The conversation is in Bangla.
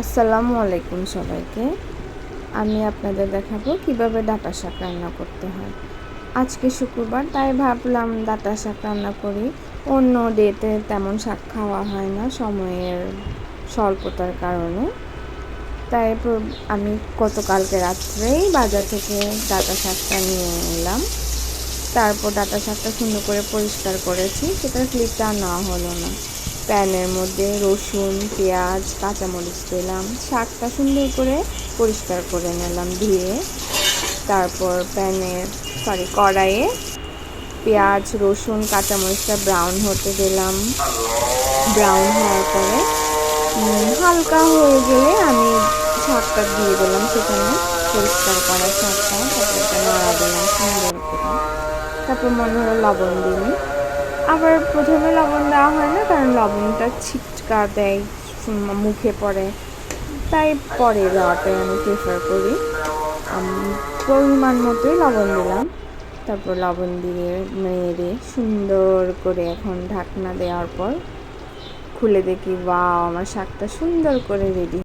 আসসালামু আলাইকুম সবাইকে। আমি আপনাদের দেখাবো কীভাবে ডাটা শাক রান্না করতে হয়। আজকে শুক্রবার, তাই ভাবলাম ডাটা শাক রান্না করি। অন্য ডেতে তেমন শাক খাওয়া হয় না, সময়ের স্বল্পতার কারণে। তাই আমি গতকালকে রাত্রেই বাজার থেকে ডাটা শাকটা নিয়ে এলাম। তারপর ডাটা শাকটা সুন্দর করে পরিষ্কার করেছি, সেটার ক্লিপটা নেওয়া হলো না। প্যানের মধ্যে রসুন, পেঁয়াজ, কাঁচামরিচ দিলাম। শাকটা সুন্দর করে পরিষ্কার করে নিলাম ধুয়ে। তারপর প্যানে সরি কড়াইয়ে পেঁয়াজ, রসুন, কাঁচামরিচটা ব্রাউন হতে দিলাম। ব্রাউন হওয়ার পরে হালকা হয়ে গেলে আমি শাকটা দিয়ে দিলাম সেখানে। পরিষ্কার করা শাকটা, তারপর নাড়া দিলাম, সুন্দর করে। তারপর মনে হলো লবণ দিই আবার প্রথমে লবণ দেওয়া হয় না, কারণ লবণটা ছিটকা দেয় মুখে পড়ে। তাই পরে দেওয়াটাই আমি প্রেফার করি। পরিমাণ মতোই লবণ দিলাম। তারপর লবণ দিয়ে নেড়ে সুন্দর করে এখন ঢাকনা দেওয়ার পর খুলে দেখি বা আমার শাকটা সুন্দর করে রেডি